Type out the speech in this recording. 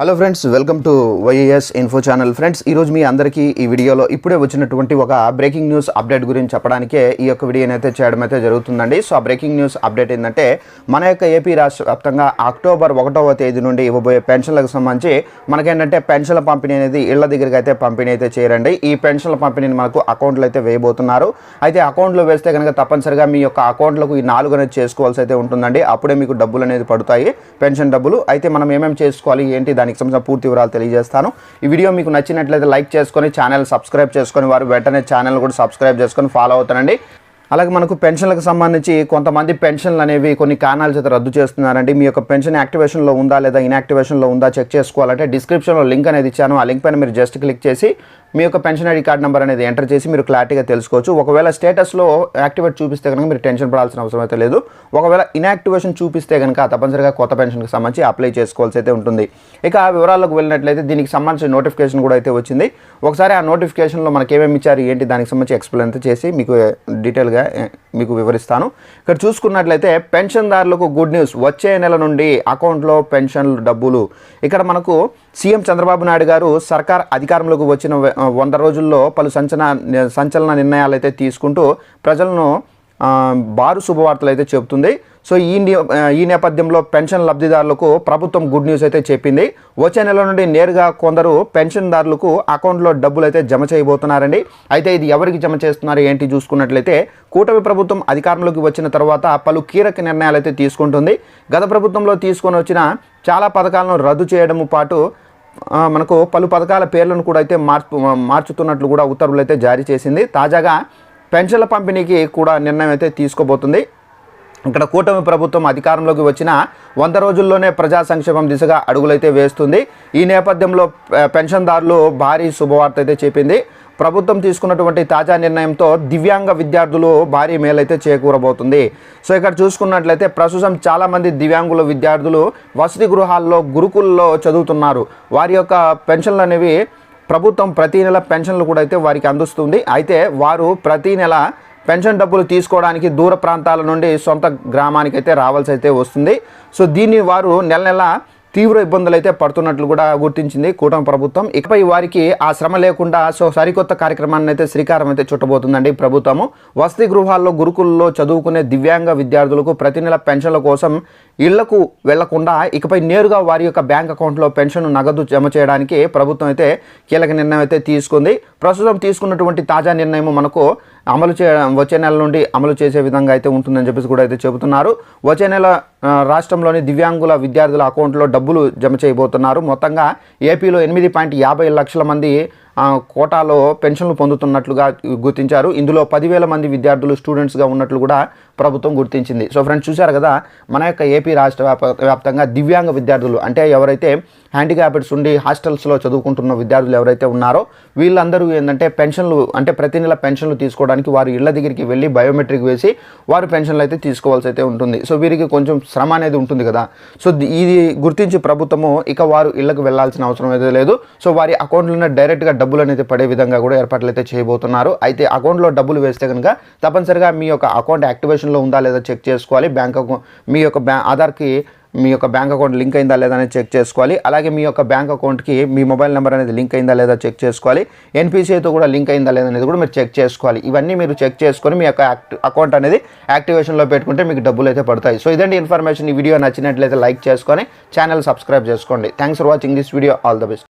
Hello friends welcome to YS info channel friends ఈరోజు మీ అందరికీ ఈ వీడియోలో ఇప్పుడే వచ్చినటువంటి ఒక బ్రేకింగ్ న్యూస్ అప్డేట్ గురించి చెప్పడానికే ఈ యొక్క వీడియోని అయితే చేయడం అయితే జరుగుతుందండి. సో ఆ బ్రేకింగ్ న్యూస్ అప్డేట్ ఏంటంటే మన యొక్క ఏపీ రాష్ట్ర వ్యాప్తంగా అక్టోబర్ ఒకటవ తేదీ నుండి ఇవ్వబోయే పెన్షన్లకు సంబంధించి మనకేంటంటే పెన్షన్ల పంపిణీ అనేది ఇళ్ళ దగ్గరికి అయితే పంపిణీ అయితే చేయరండి. ఈ పెన్షన్ల పంపిణీని మనకు అకౌంట్లో అయితే వేయబోతున్నారు. అయితే అకౌంట్లో వేస్తే కనుక తప్పనిసరిగా మీ యొక్క అకౌంట్లకు ఈ నాలుగు అనేది చేసుకోవాల్సి అయితే ఉంటుందండి. అప్పుడే మీకు డబ్బులు అనేది పడతాయి పెన్షన్ డబ్బులు. అయితే మనం ఏమేమి చేసుకోవాలి ఏంటి దానికి సంబంధించిన పూర్తి వివరాలు తెలియజేస్తాను. ఈ వీడియో మీకు నచ్చినట్లయితే లైక్ చేసుకొని ఛానల్ సబ్స్క్రైబ్ చేసుకొని వారు వెంటనే ఛానల్ కూడా సబ్స్క్రైబ్ చేసుకొని ఫాలో అవుతానండి. అలాగే మనకు పెన్షన్లకు సంబంధించి కొంతమంది పెన్షన్లు అనేవి కొన్ని కారణాల చేత రద్దు చేస్తున్నారండి. మీ యొక్క పెన్షన్ యాక్టివేషన్లో ఉందా లేదా ఇన్యాక్టివేషన్లో ఉందా చెక్ చేసుకోవాలంటే డిస్క్రిప్షన్లో లింక్ అనేది ఇచ్చాను. ఆ లింక్ పైన మీరు జస్ట్ క్లిక్ చేసి మీ యొక్క పెన్షన్ ఐడి కార్డ్ నెంబర్ అనేది ఎంటర్ చేసి మీరు క్లారిటీగా తెలుసుకోవచ్చు. ఒకవేళ స్టేటస్లో యాక్టివేట్ చూపిస్తే కనుక మీరు టెన్షన్ పడాల్సిన అవసరం అయితే లేదు. ఒకవేళ ఇన్యాక్టివేషన్ చూపిస్తే కనుక తప్పనిసరిగా కొత్త పెన్షన్కి సంబంధించి అప్లై చేసుకోవాల్సి అయితే ఉంటుంది. ఇక ఆ వివరాల్లోకి వెళ్ళినట్లయితే దీనికి సంబంధించిన నోటిఫికేషన్ కూడా అయితే వచ్చింది. ఒకసారి ఆ నోటిఫికేషన్లో మనకి ఏమేమి ఇచ్చారు ఏంటి దానికి సంబంధించి ఎక్స్ప్లెయిన్ అయితే చేసి మీకు eh, డీటెయిల్గా eh, మీకు వివరిస్తాను. ఇక్కడ చూసుకున్నట్లయితే పెన్షన్దారులకు గుడ్ న్యూస్ వచ్చే నెల నుండి అకౌంట్లో పెన్షన్లు డబ్బులు. ఇక్కడ మనకు సీఎం చంద్రబాబు నాయుడు గారు సర్కార్ అధికారంలోకి వచ్చిన వంద రోజుల్లో పలు సంచలన సంచలన నిర్ణయాలు అయితే తీసుకుంటూ ప్రజలను బారు శుభవార్తలు అయితే చెబుతుంది. సో ఈ ఈ నేపథ్యంలో పెన్షన్ లబ్ధిదారులకు ప్రభుత్వం గుడ్ న్యూస్ అయితే చెప్పింది. వచ్చే నెల నుండి నేరుగా కొందరు పెన్షన్దారులకు అకౌంట్లో డబ్బులు అయితే జమ చేయబోతున్నారండి. అయితే ఇది ఎవరికి జమ చేస్తున్నారు ఏంటి చూసుకున్నట్లయితే కూటమి ప్రభుత్వం అధికారంలోకి వచ్చిన తర్వాత పలు కీలక నిర్ణయాలు అయితే తీసుకుంటుంది. గత ప్రభుత్వంలో తీసుకొని వచ్చిన చాలా పథకాలను రద్దు చేయడము పాటు మనకు పలు పథకాల పేర్లను కూడా అయితే మార్చు మార్చుతున్నట్లు కూడా ఉత్తర్వులు అయితే జారీ చేసింది. తాజాగా పెన్షన్ల పంపిణీకి కూడా నిర్ణయం అయితే తీసుకోబోతుంది. ఇక్కడ కూటమి ప్రభుత్వం అధికారంలోకి వచ్చిన వంద రోజుల్లోనే ప్రజా సంక్షేమం దిశగా అడుగులైతే వేస్తుంది. ఈ నేపథ్యంలో పెన్షన్దారులు భారీ శుభవార్త అయితే చెప్పింది. ప్రభుత్వం తీసుకున్నటువంటి తాజా నిర్ణయంతో దివ్యాంగ విద్యార్థులు భారీ మేలైతే చేకూరబోతుంది. సో ఇక్కడ చూసుకున్నట్లయితే ప్రస్తుతం చాలామంది దివ్యాంగుల విద్యార్థులు వసతి గృహాల్లో గురుకుల్లో చదువుతున్నారు. వారి యొక్క పెన్షన్లు అనేవి ప్రభుత్వం ప్రతి నెల పెన్షన్లు కూడా అయితే వారికి అందిస్తుంది. అయితే వారు ప్రతి నెల పెన్షన్ డబ్బులు తీసుకోవడానికి దూర ప్రాంతాల నుండి సొంత గ్రామానికి అయితే రావాల్సి అయితే వస్తుంది. సో దీన్ని వారు నెల నెల తీవ్ర ఇబ్బందులు అయితే పడుతున్నట్లు కూడా గుర్తించింది కూటమి ప్రభుత్వం. ఇకపై వారికి ఆ శ్రమ లేకుండా సో సరికొత్త కార్యక్రమాన్ని అయితే శ్రీకారం అయితే చుట్టబోతుందండి ప్రభుత్వము. వసతి గృహాల్లో గురుకుల్లో చదువుకునే దివ్యాంగ విద్యార్థులకు ప్రతి నెల పెన్షన్ల కోసం ఇళ్ళకు వెళ్ళకుండా ఇకపై నేరుగా వారి యొక్క బ్యాంక్ అకౌంట్లో పెన్షన్ నగదు జమ చేయడానికి ప్రభుత్వం అయితే కీలక నిర్ణయం అయితే తీసుకుంది. ప్రస్తుతం తీసుకున్నటువంటి తాజా నిర్ణయం మనకు అమలు చే వచ్చే నెల నుండి అమలు చేసే విధంగా అయితే ఉంటుందని చెప్పేసి కూడా అయితే చెబుతున్నారు. వచ్చే నెల రాష్ట్రంలోని దివ్యాంగుల విద్యార్థుల అకౌంట్లో డబ్బులు జమ చేయబోతున్నారు. మొత్తంగా ఏపీలో ఎనిమిది పాయింట్ యాభై లక్షల మంది కోటాలో పెన్షన్లు పొందుతున్నట్లుగా గుర్తించారు. ఇందులో పదివేల మంది విద్యార్థులు స్టూడెంట్స్గా ఉన్నట్లు కూడా ప్రభుత్వం గుర్తించింది. సో ఫ్రెండ్స్ చూశారు కదా మన యొక్క ఏపీ రాష్ట్ర వ్యాప్తంగా దివ్యాంగ విద్యార్థులు అంటే ఎవరైతే హ్యాండిక్యాప్డ్స్ ఉండి హాస్టల్స్లో చదువుకుంటున్న విద్యార్థులు ఎవరైతే ఉన్నారో వీళ్ళందరూ ఏంటంటే పెన్షన్లు అంటే ప్రతి నెల పెన్షన్లు తీసుకోవడానికి వారు ఇళ్ళ దగ్గరికి వెళ్ళి బయోమెట్రిక్ వేసి వారు పెన్షన్లు అయితే తీసుకోవాల్సి అయితే ఉంటుంది. సో వీరికి కొంచెం శ్రమ అనేది ఉంటుంది కదా. సో ఇది గుర్తించి ప్రభుత్వము ఇక వారు ఇళ్ళకు వెళ్ళాల్సిన అవసరం అయితే లేదు. సో వారి అకౌంట్లోనే డైరెక్ట్గా డబ్బులు అనేది పడే విధంగా కూడా ఏర్పాట్లు అయితే చేయబోతున్నారు. అయితే అకౌంట్లో డబ్బులు వేస్తే కనుక తప్పనిసరిగా మీ యొక్క అకౌంట్ యాక్టివేషన్లో ఉందా లేదా చెక్ చేసుకోవాలి. బ్యాంక్ అకౌంట్ మీ యొక్క బ్యా ఆధార్కి మీ యొక్క బ్యాంక్ అకౌంట్ లింక్ అయిందా లేదా అనేది చెక్ చేసుకోవాలి. అలాగే మీ యొక్క బ్యాంక్ అకౌంట్కి మీ మొబైల్ నెంబర్ అనేది లింక్ అయిందా లేదా చెక్ చేసుకోవాలి. ఎన్పిసిఐతో కూడా లింక్ అయిందా లేదా అనేది కూడా మీరు చెక్ చేసుకోవాలి. ఇవన్నీ మీరు చెక్ చేసుకొని మీ యొక్క అకౌంట్ అనేది యాక్టివేషన్లో పెట్టుకుంటే మీకు డబ్బులు అయితే పడతాయి. సో ఇదండి ఇన్ఫర్మేషన్. ఈ వీడియో నచ్చినట్లయితే లైక్ చేసుకొని ఛానల్ సబ్స్క్రైబ్ చేసుకోండి. Thanks for watching this video. All the best.